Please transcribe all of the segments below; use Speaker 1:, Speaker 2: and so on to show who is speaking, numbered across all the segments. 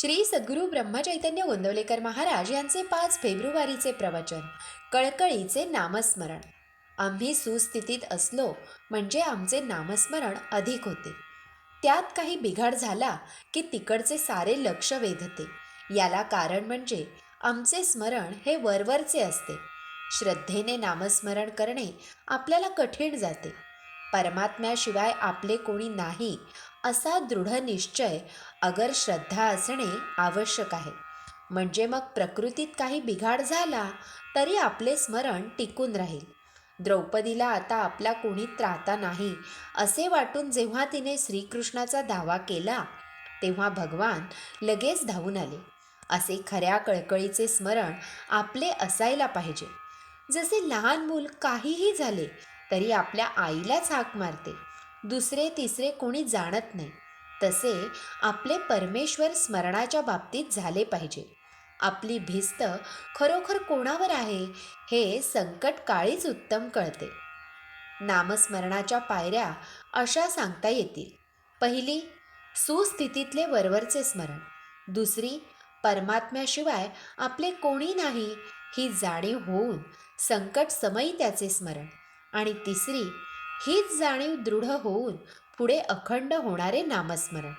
Speaker 1: श्री सद्गुरू ब्रह्मचैतन्य गोंदवलेकर महाराज यांचे पाच फेब्रुवारीचे प्रवचन कळकळीचे नामस्मरण. आम्ही सुस्थितीत असलो म्हणजे आमचे नामस्मरण अधिक होते. त्यात काही बिघाड झाला की तिकडचे सारे लक्ष वेधते. याला कारण म्हणजे आमचे स्मरण हे वरवरचे असते. श्रद्धेने नामस्मरण करणे आपल्याला कठीण जाते. परमात्म्याशिवाय आपले कोणी नाही असा दृढ निश्चय अगर श्रद्धा असणे आवश्यक आहे. म्हणजे मग प्रकृतीत काही बिघाड झाला तरी आपले स्मरण टिकून राहील. द्रौपदीला आता आपला कोणी त्राता नाही असे वाटून जेव्हा तिने श्रीकृष्णाचा दावा केला तेव्हा भगवान लगेच धावून आले. असे खऱ्या कळकळीचे स्मरण आपले असायला पाहिजे. जसे लहान मूल काहीही झाले तरी आपल्या आईलाच हाक मारते. दुसरे तिसरे कोणी जाणत नाही. तसे आपले परमेश्वर स्मरणाच्या बाबतीत झाले पाहिजे. आपली भिस्त खरोखर कोणावर आहे हे संकट काळीच उत्तम कळते. नामस्मरणाच्या पायऱ्या अशा सांगता येतील. पहिली सुस्थितीतले वरवरचे स्मरण. दुसरी परमात्म्याशिवाय आपले कोणी नाही ही जाणीव होऊन संकट समयी त्याचे स्मरण. आणि तिसरी हीच जाणीव दृढ होऊन पुढे अखंड होणारे नामस्मरण.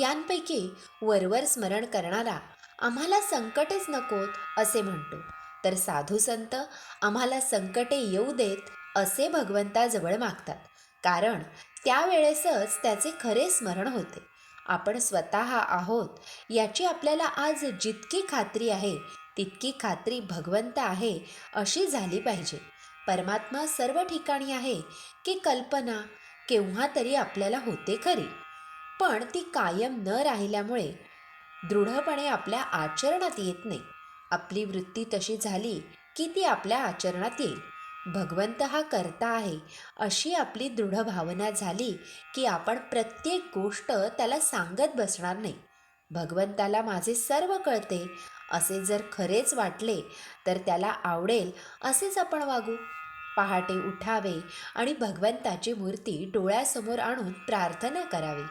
Speaker 1: यांपैकी वरवर स्मरण करणारा आम्हाला संकटेच नकोत असे म्हणतो. तर साधू संत आम्हाला संकटे येऊ देत असे भगवंताजवळ मागतात. कारण त्यावेळेसच त्याचे खरे स्मरण होते. आपण स्वतः आहोत याची आपल्याला आज जितकी खात्री आहे तितकी खात्री भगवंत आहे अशी झाली पाहिजे. परमात्मा सर्व ठिकाणी आहे की कल्पना केव्हा तरी आपल्याला होते खरी. पण ती कायम न राहिल्यामुळे दृढपणे आपल्या आचरणात येत नाही. आपली वृत्ती तशी झाली की ती आपल्या आचरणात येईल. भगवंत हा करता आहे. अशी आपली दृढ भावना झाली की आपण प्रत्येक गोष्ट त्याला सांगत बसणार नाही. भगवंताला माझे सर्व कळते. असे जर खरेच वाटले तर त्याला आवडेल असेच आपण वागू. पहाटे उठावे आणि भगवंताची मूर्ती डोळ्यासमोर आणून प्रार्थना करावी.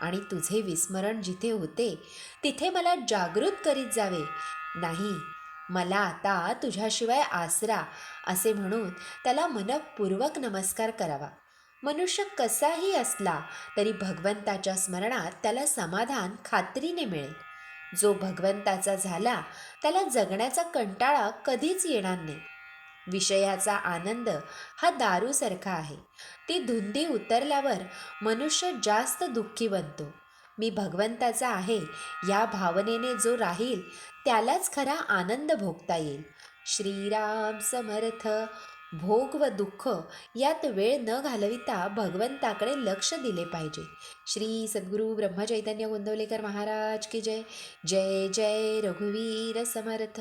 Speaker 1: आणि तुझे विस्मरण जिथे होते तिथे मला जागृत करीत जावे. नाही मला आता तुझ्याशिवाय आसरा असे म्हणून त्याला मनपूर्वक नमस्कार करावा. मनुष्य कसाही असला तरी भगवंताच्या स्मरणात त्याला समाधान खात्रीने मिळेल. जो भगवंताचा झाला त्याला जगण्याचा कंटाळा कधीच येणार नाही. विषयाचा आनंद हा दारूसारखा आहे. ती धुंदी उतरल्यावर मनुष्य जास्त दुःखी बनतो. मी भगवंताचा आहे या भावनेने जो राहील त्यालाच खरा आनंद भोगता येईल. श्रीराम समर्थ. भोग व दुःख यात वेळ न घालविता भगवंताकडे लक्ष दिले पाहिजे. श्री सद्गुरू ब्रह्मचैतन्य गोंदवलेकर महाराज की जय. जय जय रघुवीर समर्थ.